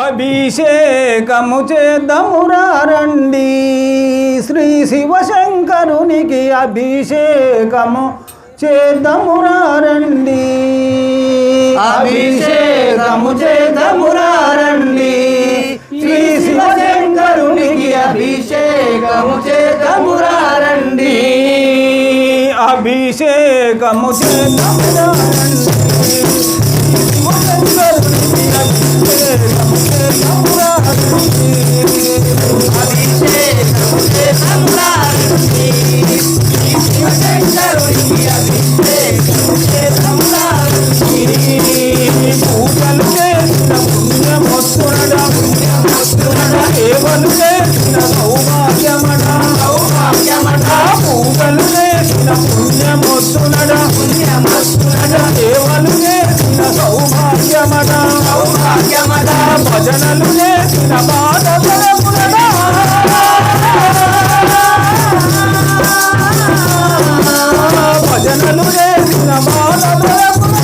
అభిషేకము చేద్దామురా రండి శ్రీ శివశంకరునికి అభిషేకము చేద్దామురా రండి అభిషేకము చేద్దామురా రండి శ్రీ శివశంకరునికి అభిషేకము చేద్దామురా రండి అభిషేకము చేద్దామురా రండి పుణ్యమొత్తునడా పుణ్యమొత్తునడా సేవలు చేసిన సౌభాగ్యమట సౌభాగ్యమట భజనలు చేసిన బాధలమునడా భజనలు చేసిన బాధలమున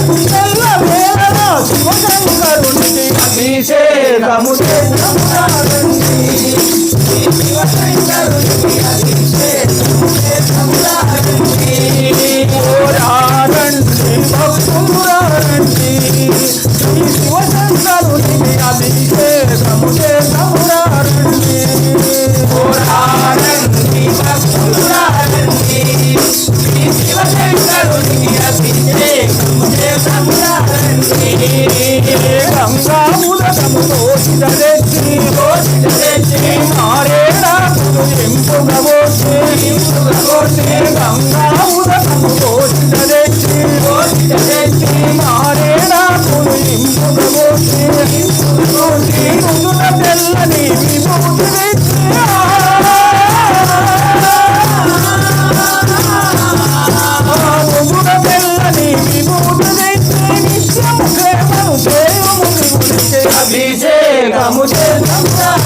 శివశంకరునికి అభిషేకము ఓరారండి అభిషేకము చేద్దామండి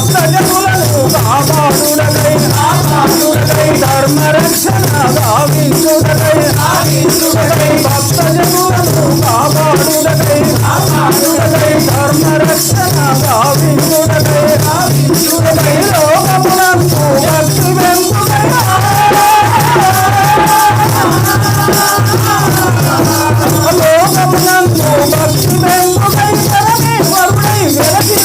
భక్త జనులను కాపాడుడకై కాపాడుడకై ధర్మ రక్షణ గావించుడకై గావించుడకై భక్త జనులను కాపాడుడకై కాపాడుడకై ధర్మ రక్షణ గావించుడకై గావించుడకై లోకమునందు భక్తి వెంపుడై లోకమునందు భక్తి వెంపుడై పరమేశ్వరుడై వెలసిన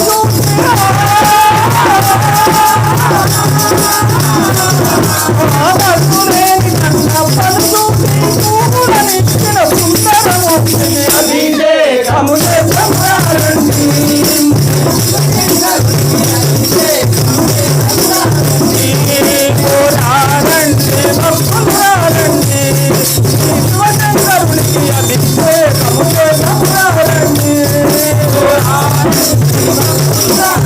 감사합니다.